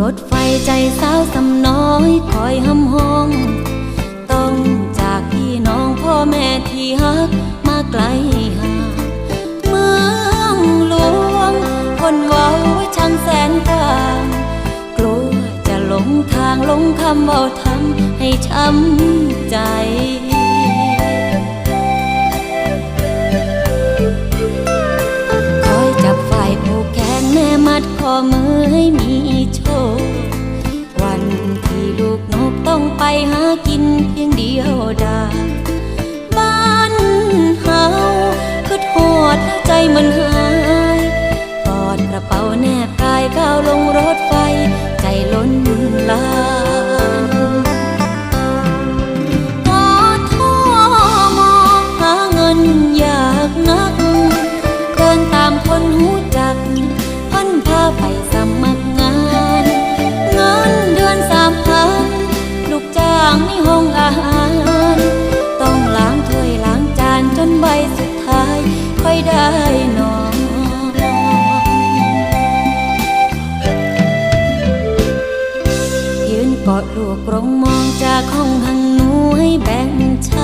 รถไฟใจสาวสำน้อยคอยห้ำห้อง ต้องจากพี่น้องพ่อแม่ที่ฮักมาไกลห่างเมืองหลวง คนเว้าช่างแสนต่างกลัวจะหลงทางหลงคำเบาทำให้ช้ำใจ หากินเพียงเดียวดายบ้านเฮาคือโหดใจมันหายกอดกระเป๋าแนบกายก้าวลงรถไฟ ใจล้นลานกอท่อมองหาเงินอยากนัก เดินตามคนหู กอดลูกกรงมองจากห้องหังหนูให้แบ่งชา